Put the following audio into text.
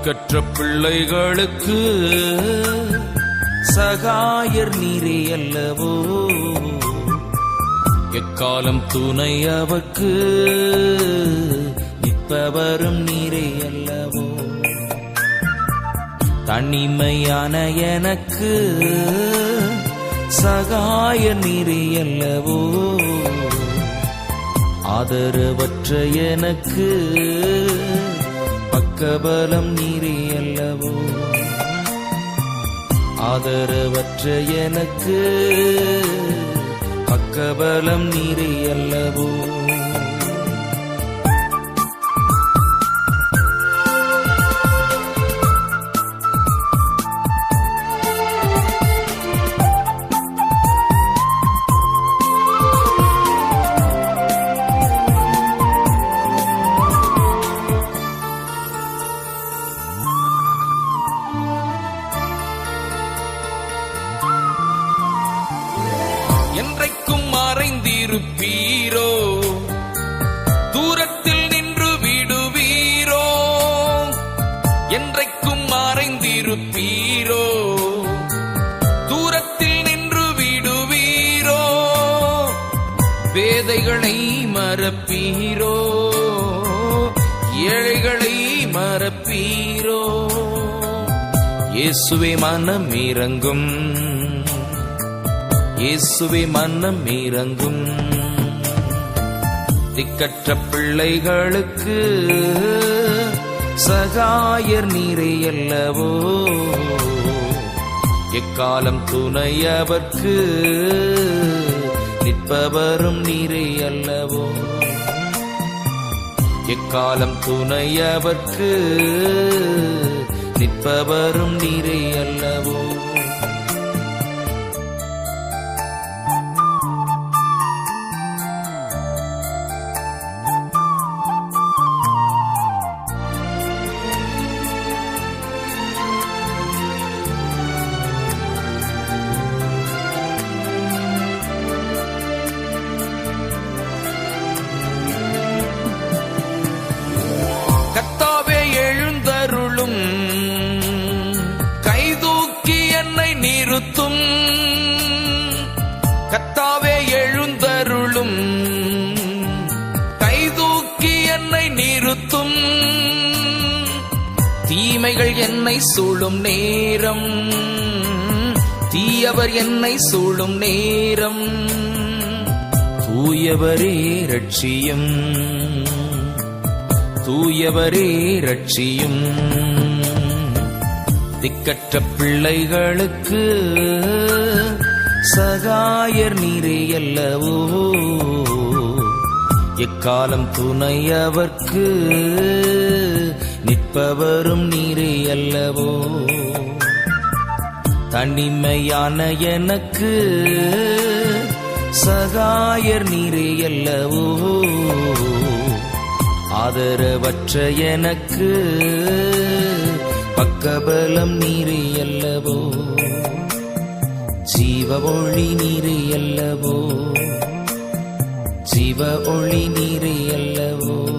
திக்கற்ற பிள்ளைகளுக்கு சகாயர் நீரே அல்லவோ? எக்காலம் துணை அவக்கு நிற்பவரும் நீரே அல்லவோ? தனிமையான எனக்கு சகாய நீரே அல்லவோ? ஆதரவற்ற எனக்கு பக்கபலம் நீரே அல்லவோ? ஆதரவற்ற எனக்கு பக்கபலம் நீரே அல்லவோ? என்றைக்கும் மறைந்திருப்பீரோ? தூரத்தில் நின்று விடுவீரோ? என்றைக்கும் மறைந்திருப்பீரோ? தூரத்தில் நின்று விடுவீரோ? வேதைகளை மறப்பீரோ? ஏழைகளை மறப்பீரோ? இயேசுவே மனம் இறங்கும் இயேசுவே மன்னம் இறங்கும். திக்கற்ற பிள்ளைகளுக்கு சகாயர் நீரை அல்லவோ? எக்காலம் துணையவர்க்கு நிற்பவரும் நீரை அல்லவோ? எக்காலம் துணையவர்க்கு நிற்பவரும் நீரை என்னை நிறுத்தும் கத்தாவே எழுந்தருளும். கைதூக்கி என்னை நிறுத்தும். தீமைகள் என்னை சூழும் நேரம். தீயவர் என்னை சூழும் நேரம். தூயவரே ரட்சியும் தூயவரே ரட்சியும் திக்கற்ற பிள்ளைகளுக்கு சகாயர் நீரே அல்லவோ? எக்காலம் துணையவர்க்கு நிற்பவரும் நீரே அல்லவோ? தனிமையான எனக்கு சகாயர் நீரே அல்லவோ? ஆதரவற்ற எனக்கு பக்கபலம் நீரே அல்லவோ? ஜீவ ஒளி நீரே அல்லவோ? ஜீவ ஒளி நீரே அல்லவோ?